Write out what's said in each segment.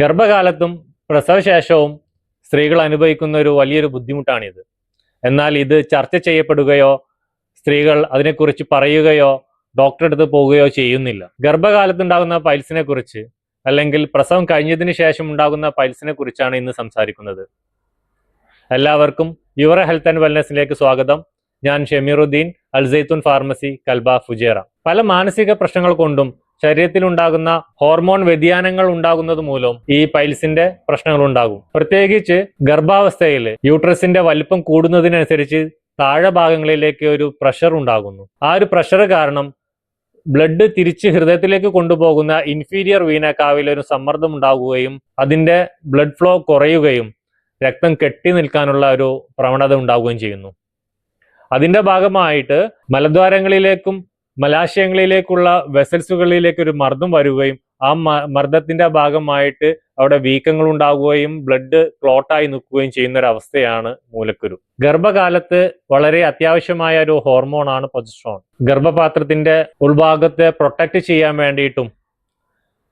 ഗർഭകാലത്തും പ്രസവശേഷവും സ്ത്രീകൾ അനുഭവിക്കുന്ന ഒരു വലിയൊരു ബുദ്ധിമുട്ടാണിത്. എന്നാൽ ഇത് ചർച്ച ചെയ്യപ്പെടുകയോ സ്ത്രീകൾ അതിനെക്കുറിച്ച് പറയുകയോ ഡോക്ടറെ അടുത്ത് പോവുകയോ ചെയ്യുന്നില്ല. ഗർഭകാലത്തുണ്ടാകുന്ന പൈൽസിനെ കുറിച്ച് അല്ലെങ്കിൽ പ്രസവം കഴിഞ്ഞതിന് ശേഷം ഉണ്ടാകുന്ന പൈൽസിനെ കുറിച്ചാണ് ഇന്ന് സംസാരിക്കുന്നത്. എല്ലാവർക്കും യുവറ ഹെൽത്ത് ആൻഡ് വെൽനെസ്സിലേക്ക് സ്വാഗതം. ഞാൻ Shemeeruddeen Al Zaitoon pharmacy Kalba Fujairah. പല മാനസിക പ്രശ്നങ്ങൾ കൊണ്ടും ശരീരത്തിലുണ്ടാകുന്ന ഹോർമോൺ വ്യതിയാനങ്ങൾ ഉണ്ടാകുന്നത് മൂലം ഈ പൈൽസിന്റെ പ്രശ്നങ്ങൾ ഉണ്ടാകും പ്രത്യേകിച്ച് ഗർഭാവസ്ഥയിൽ യൂട്രസിന്റെ വലിപ്പം കൂടുന്നതിനനുസരിച്ച് താഴെ ഭാഗങ്ങളിലേക്ക് ഒരു പ്രഷർ ഉണ്ടാകുന്നു. ആ ഒരു പ്രഷർ കാരണം ബ്ലഡ് തിരിച്ച് ഹൃദയത്തിലേക്ക് കൊണ്ടുപോകുന്ന ഇൻഫീരിയർ വീനക്കാവിൽ ഒരു സമ്മർദ്ദം ഉണ്ടാകുകയും അതിന്റെ ബ്ലഡ് ഫ്ലോ കുറയുകയും രക്തം കെട്ടി നിൽക്കാനുള്ള ഒരു പ്രവണത ഉണ്ടാവുകയും ചെയ്യുന്നു. അതിന്റെ ഭാഗമായിട്ട് മലദ്വാരങ്ങളിലേക്കും മലാശയങ്ങളിലേക്കുള്ള വെസൽസുകളിലേക്ക് ഒരു മർദ്ദം വരികയും ആ മർദ്ദത്തിന്റെ ഭാഗമായിട്ട് അവിടെ വീക്കങ്ങൾ ഉണ്ടാവുകയും ബ്ലഡ് ക്ലോട്ടായി നിൽക്കുകയും ചെയ്യുന്ന ഒരു അവസ്ഥയാണ് മൂലക്കുരു. ഗർഭകാലത്ത് വളരെ അത്യാവശ്യമായ ഒരു ഹോർമോണാണ് പൊജസ്ട്രോൺ ഗർഭപാത്രത്തിന്റെ ഉൾഭാഗത്തെ പ്രൊട്ടക്ട് ചെയ്യാൻ വേണ്ടിയിട്ടും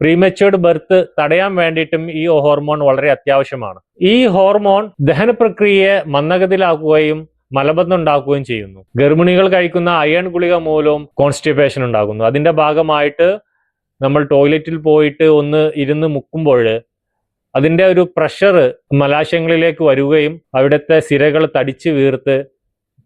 പ്രീമച്വേർഡ് ബർത്ത് തടയാൻ വേണ്ടിയിട്ടും ഈ ഹോർമോൺ വളരെ അത്യാവശ്യമാണ്. ഈ ഹോർമോൺ ദഹന പ്രക്രിയയെ മന്ദഗതിയിലാക്കുകയും മലബന്ധം ഉണ്ടാക്കുകയും ചെയ്യുന്നു. ഗർഭിണികൾ കഴിക്കുന്ന അയൺ ഗുളിക മൂലവും കോൺസ്റ്റിപ്പേഷൻ ഉണ്ടാകുന്നു. അതിന്റെ ഭാഗമായിട്ട് നമ്മൾ ടോയ്ലറ്റിൽ പോയിട്ട് ഒന്ന് ഇരുന്ന് മുക്കുമ്പോൾ അതിന്റെ ഒരു പ്രഷർ മലാശയങ്ങളിലേക്ക് വരികയും അവിടുത്തെ സിരകൾ തടിച്ചു വീർത്ത്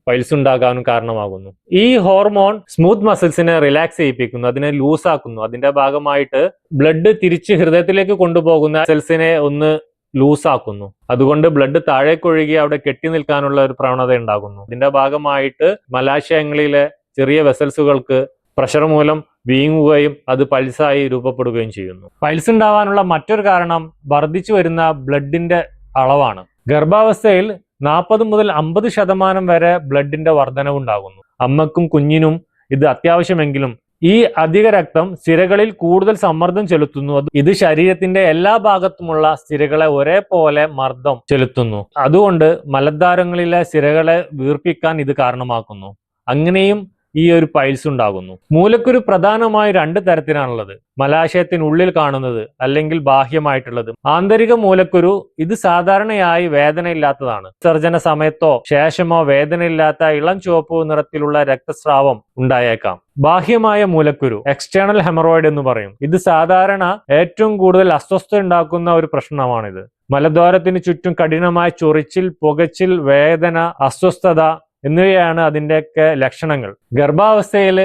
പൈൽസ് ഉണ്ടാകാനും കാരണമാകുന്നു. ഈ ഹോർമോൺ സ്മൂത്ത് മസിൽസിനെ റിലാക്സ് ചെയ്യിപ്പിക്കുന്നു അതിനെ ലൂസ് ആക്കുന്നു അതിന്റെ ഭാഗമായിട്ട് ബ്ലഡ് തിരിച്ച് ഹൃദയത്തിലേക്ക് കൊണ്ടുപോകുന്ന സെൽസിനെ ഒന്ന് ലൂസ് ആക്കുന്നു അതുകൊണ്ട് ബ്ലഡ് താഴേക്കൊഴുകി അവിടെ കെട്ടി നിൽക്കാനുള്ള ഒരു പ്രവണത ഉണ്ടാകുന്നു. ഇതിന്റെ ഭാഗമായിട്ട് മലാശയങ്ങളിലെ ചെറിയ വെസൽസുകൾക്ക് പ്രഷർ മൂലം വീങ്ങുകയും അത് പൾസായി രൂപപ്പെടുകയും ചെയ്യുന്നു. പൾസ് ഉണ്ടാവാനുള്ള മറ്റൊരു കാരണം വർദ്ധിച്ചു വരുന്ന ബ്ലഡിന്റെ അളവാണ്. ഗർഭാവസ്ഥയിൽ നാൽപ്പത് മുതൽ അമ്പത് ശതമാനം വരെ ബ്ലഡിന്റെ വർധനവുണ്ടാകുന്നു. അമ്മക്കും കുഞ്ഞിനും ഇത് അത്യാവശ്യമെങ്കിലും ഈ അധിക രക്തം സിരകളിൽ കൂടുതൽ സമ്മർദ്ദം ചെലുത്തുന്നു. ഇത് ശരീരത്തിന്റെ എല്ലാ ഭാഗത്തുമുള്ള സിരകളെ ഒരേപോലെ മർദ്ദം ചെലുത്തുന്നു. അതുകൊണ്ട് മലദ്വാരങ്ങളിലെ സിരകളെ വീർപ്പിക്കാൻ ഇത് കാരണമാക്കുന്നു. അങ്ങനെയും ഈ ഒരു പൈൽസ് ഉണ്ടാകുന്നു. മൂലക്കുരു പ്രധാനമായി രണ്ട് തരത്തിലാണുള്ളത്. മലാശയത്തിനുള്ളിൽ കാണുന്നത് അല്ലെങ്കിൽ ബാഹ്യമായിട്ടുള്ളത്. ആന്തരിക മൂലക്കുരു ഇത് സാധാരണയായി വേദനയില്ലാത്തതാണ്. വിസർജന സമയത്തോ ശേഷമോ വേദനയില്ലാത്ത ഇളം ചുവപ്പ് നിറത്തിലുള്ള രക്തസ്രാവം ഉണ്ടായേക്കാം. ബാഹ്യമായ മൂലക്കുരു എക്സ്റ്റേണൽ ഹെമറോയിഡ് എന്ന് പറയും. ഇത് സാധാരണ ഏറ്റവും കൂടുതൽ അസ്വസ്ഥ ഉണ്ടാക്കുന്ന ഒരു പ്രശ്നമാണിത്. മലദ്വാരത്തിന് ചുറ്റും കഠിനമായ ചൊറിച്ചിൽ പുകച്ചിൽ വേദന അസ്വസ്ഥത എന്നിവയാണ് അതിന്റെയൊക്കെ ലക്ഷണങ്ങൾ. ഗർഭാവസ്ഥയിൽ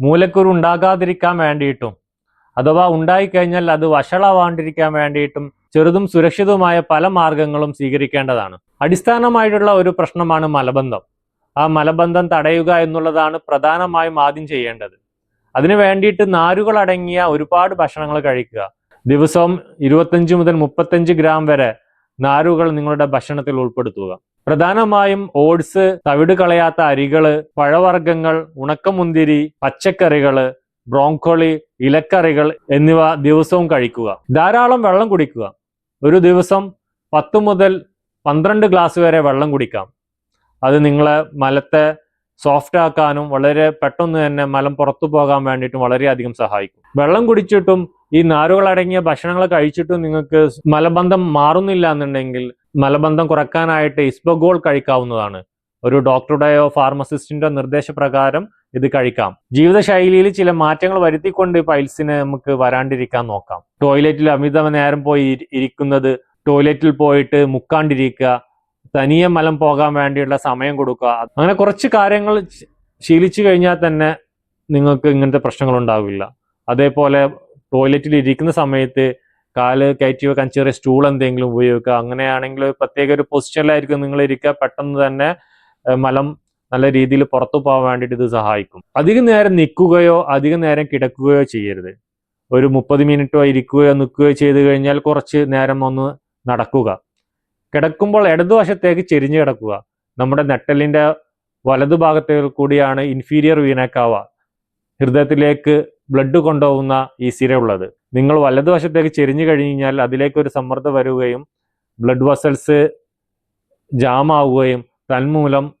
മൂലക്കുരു ഉണ്ടാകാതിരിക്കാൻ വേണ്ടിയിട്ടും അഥവാ ഉണ്ടായിക്കഴിഞ്ഞാൽ അത് വഷളാവാണ്ടിരിക്കാൻ വേണ്ടിയിട്ടും ചെറുതും സുരക്ഷിതവുമായ പല മാർഗങ്ങളും സ്വീകരിക്കേണ്ടതാണ്. അടിസ്ഥാനമായിട്ടുള്ള ഒരു പ്രശ്നമാണ് മലബന്ധം. ആ മലബന്ധം തടയുക എന്നുള്ളതാണ് പ്രധാനമായും ആദ്യം ചെയ്യേണ്ടത്. അതിനു വേണ്ടിയിട്ട് നാരുകൾ അടങ്ങിയ ഒരുപാട് ഭക്ഷണങ്ങൾ കഴിക്കുക. ദിവസവും ഇരുപത്തഞ്ച് മുതൽ മുപ്പത്തഞ്ച് ഗ്രാം വരെ നാരുകൾ നിങ്ങളുടെ ഭക്ഷണത്തിൽ ഉൾപ്പെടുത്തുക. പ്രധാനമായും ഓട്സ് തവിട് കളയാത്ത അരികൾ പഴവർഗങ്ങൾ ഉണക്കമുന്തിരി പച്ചക്കറികൾ ബ്രോങ്കോളി ഇലക്കറികൾ എന്നിവ ദിവസവും കഴിക്കുക. ധാരാളം വെള്ളം കുടിക്കുക. ഒരു ദിവസം പത്ത് മുതൽ പന്ത്രണ്ട് ഗ്ലാസ് വരെ വെള്ളം കുടിക്കാം. അത് നിങ്ങളെ മലത്തെ സോഫ്റ്റ് ആക്കാനും വളരെ പെട്ടെന്ന് തന്നെ മലം പുറത്തു പോകാൻ വേണ്ടിയിട്ടും വളരെയധികം സഹായിക്കും. വെള്ളം കുടിച്ചിട്ടും ഈ നാരുകൾ അടങ്ങിയ ഭക്ഷണങ്ങൾ കഴിച്ചിട്ടും നിങ്ങൾക്ക് മലബന്ധം മാറുന്നില്ല എന്നുണ്ടെങ്കിൽ മലബന്ധം കുറക്കാനായിട്ട് ഇസ്ബഗോൾ കഴിക്കാവുന്നതാണ്. ഒരു ഡോക്ടറുടെയോ ഫാർമസിസ്റ്റിന്റെയോ നിർദ്ദേശപ്രകാരം ഇത് കഴിക്കാം. ജീവിതശൈലിയിൽ ചില മാറ്റങ്ങൾ വരുത്തിക്കൊണ്ട് പൈൽസിനെ പൈൽസിന് നമുക്ക് വരാണ്ടിരിക്കാൻ നോക്കാം. ടോയ്ലറ്റിൽ അമിത നേരം പോയി ഇരിക്കുന്നത് ടോയ്ലറ്റിൽ പോയിട്ട് മുക്കാണ്ടിരിക്കുക തനിയെ മലം പോകാൻ വേണ്ടിയുള്ള സമയം കൊടുക്കുക അങ്ങനെ കുറച്ച് കാര്യങ്ങൾ ശീലിച്ചു കഴിഞ്ഞാൽ തന്നെ നിങ്ങൾക്ക് ഇങ്ങനത്തെ പ്രശ്നങ്ങൾ ഉണ്ടാവില്ല. അതേപോലെ ടോയ്ലറ്റിൽ ഇരിക്കുന്ന സമയത്ത് കാൽ കയറ്റി വെക്കാൻ ചെറിയ സ്റ്റൂൾ എന്തെങ്കിലും ഉപയോഗിക്കുക. അങ്ങനെയാണെങ്കിൽ പ്രത്യേക ഒരു പൊസിഷനിലായിരിക്കും നിങ്ങൾ ഇരിക്കുക. പെട്ടെന്ന് തന്നെ മലം നല്ല രീതിയിൽ പുറത്തു പോകാൻ വേണ്ടിയിട്ട് ഇത് സഹായിക്കും. അധികം നേരം നിൽക്കുകയോ അധികം നേരം കിടക്കുകയോ ചെയ്യരുത്. ഒരു മുപ്പത് മിനിറ്റോ ഇരിക്കുകയോ നിൽക്കുകയോ ചെയ്തു കഴിഞ്ഞാൽ കുറച്ച് നേരം ഒന്ന് നടക്കുക. കിടക്കുമ്പോൾ ഇടതുവശത്തേക്ക് ചെരിഞ്ഞു കിടക്കുക. നമ്മുടെ നെട്ടലിന്റെ വലതുഭാഗത്തേക്ക് കൂടിയാണ് ഇൻഫീരിയർ വീനക്കാവ ഹൃദയത്തിലേക്ക് ബ്ലഡ് കൊണ്ടുപോകുന്ന ഈ സിരയുള്ളത്. നിങ്ങൾ വലതുവശത്തേക്ക് ചെരിഞ്ഞു കഴിഞ്ഞാൽ അതിലേക്ക് ഒരു സമ്മർദ്ദം വരികയും ബ്ലഡ് വസൽസ് ജാം ആവുകയും തന്മൂലം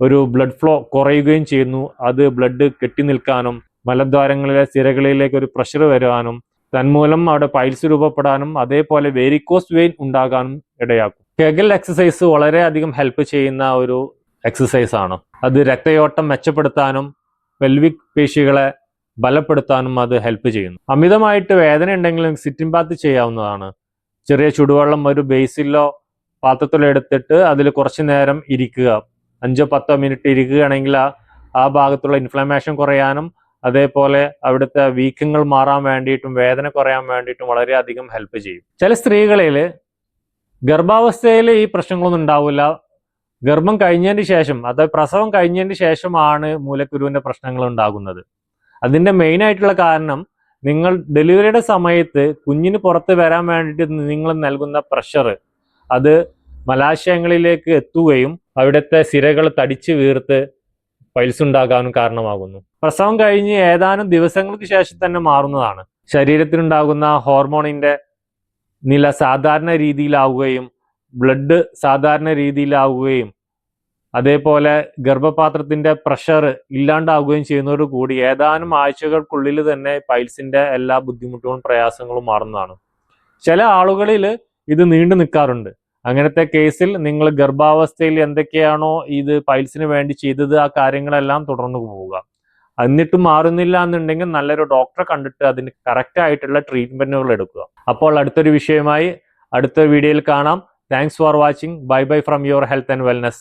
ഒരു ബ്ലഡ് ഫ്ലോ കുറയുകയും ചെയ്യുന്നു. അത് ബ്ലഡ് കെട്ടി നിൽക്കാനും മലദ്വാരങ്ങളിലെ സിരകളിലേക്ക് ഒരു പ്രഷർ വരുവാനും തന്മൂലം അവിടെ പൈൽസ് രൂപപ്പെടാനും അതേപോലെ വേരിക്കോസ് വെയിൻ ഉണ്ടാകാനും ഇടയാക്കും. കെഗൽ എക്സസൈസ് വളരെയധികം ഹെൽപ്പ് ചെയ്യുന്ന ഒരു എക്സസൈസ് ആണ്. അത് രക്തയോട്ടം മെച്ചപ്പെടുത്താനും പെൽവിക് പേശികളെ ബലപ്പെടുത്താനും അത് ഹെൽപ്പ് ചെയ്യുന്നു. അമിതമായിട്ട് വേദന ഉണ്ടെങ്കിലും സിറ്റിംഗ് ബാത്ത് ചെയ്യാവുന്നതാണ്. ചെറിയ ചുടുവെള്ളം ഒരു ബേസിലോ പാത്രത്തിലോ എടുത്തിട്ട് അതിൽ കുറച്ച് നേരം ഇരിക്കുക. അഞ്ചോ പത്തോ മിനിറ്റ് ഇരിക്കുകയാണെങ്കിൽ ആ ആ ഭാഗത്തുള്ള ഇൻഫ്ലമേഷൻ കുറയാനും അതേപോലെ അവിടുത്തെ വീക്കങ്ങൾ മാറാൻ വേണ്ടിയിട്ടും വേദന കുറയാൻ വേണ്ടിയിട്ടും വളരെയധികം ഹെൽപ്പ് ചെയ്യും. ചില സ്ത്രീകളിൽ ഗർഭാവസ്ഥയിൽ ഈ പ്രശ്നങ്ങളൊന്നും ഉണ്ടാവില്ല. ഗർഭം കഴിഞ്ഞതിന് ശേഷം അതായത് പ്രസവം കഴിഞ്ഞതിന് ശേഷമാണ് മൂലക്കുരുവിന്റെ പ്രശ്നങ്ങൾ ഉണ്ടാകുന്നത്. അതിന്റെ മെയിൻ ആയിട്ടുള്ള കാരണം നിങ്ങൾ ഡെലിവറിയുടെ സമയത്ത് കുഞ്ഞിന് പുറത്ത് വരാൻ വേണ്ടിയിട്ട് നിങ്ങൾ നൽകുന്ന പ്രഷർ അത് മലാശയങ്ങളിലേക്ക് എത്തുകയും അവിടുത്തെ സിരകൾ തടിച്ച് വീർത്ത് പൈൽസ് ഉണ്ടാകാനും കാരണമാകുന്നു. പ്രസവം കഴിഞ്ഞ് ഏതാനും ദിവസങ്ങൾക്ക് ശേഷം തന്നെ മാറുന്നതാണ്. ശരീരത്തിനുണ്ടാകുന്ന ഹോർമോണിന്റെ നില സാധാരണ രീതിയിലാവുകയും ബ്ലഡ് സാധാരണ രീതിയിലാവുകയും അതേപോലെ ഗർഭപാത്രത്തിന്റെ പ്രഷർ ഇല്ലാണ്ടാവുകയും ചെയ്യുന്നതോടുകൂടി ഏതാനും ആഴ്ചകൾക്കുള്ളിൽ തന്നെ പൈൽസിന്റെ എല്ലാ ബുദ്ധിമുട്ടുകളും പ്രയാസങ്ങളും മാറുന്നതാണ്. ചില ആളുകളിൽ ഇത് നീണ്ടു നിൽക്കാറുണ്ട്. അങ്ങനത്തെ കേസിൽ നിങ്ങൾ ഗർഭാവസ്ഥയിൽ എന്തൊക്കെയാണോ ഇത് പൈൽസിന് വേണ്ടി ചെയ്തത് ആ കാര്യങ്ങളെല്ലാം തുടർന്നു പോവുക. എന്നിട്ട് മാറുന്നില്ല എന്നുണ്ടെങ്കിൽ നല്ലൊരു ഡോക്ടറെ കണ്ടിട്ട് അതിന് കറക്റ്റ് ആയിട്ടുള്ള ട്രീറ്റ്മെന്റുകൾ എടുക്കുക. അപ്പോൾ അടുത്തൊരു വിഷയമായി അടുത്ത വീഡിയോയിൽ കാണാം. Thanks for watching. Bye bye from your health and wellness.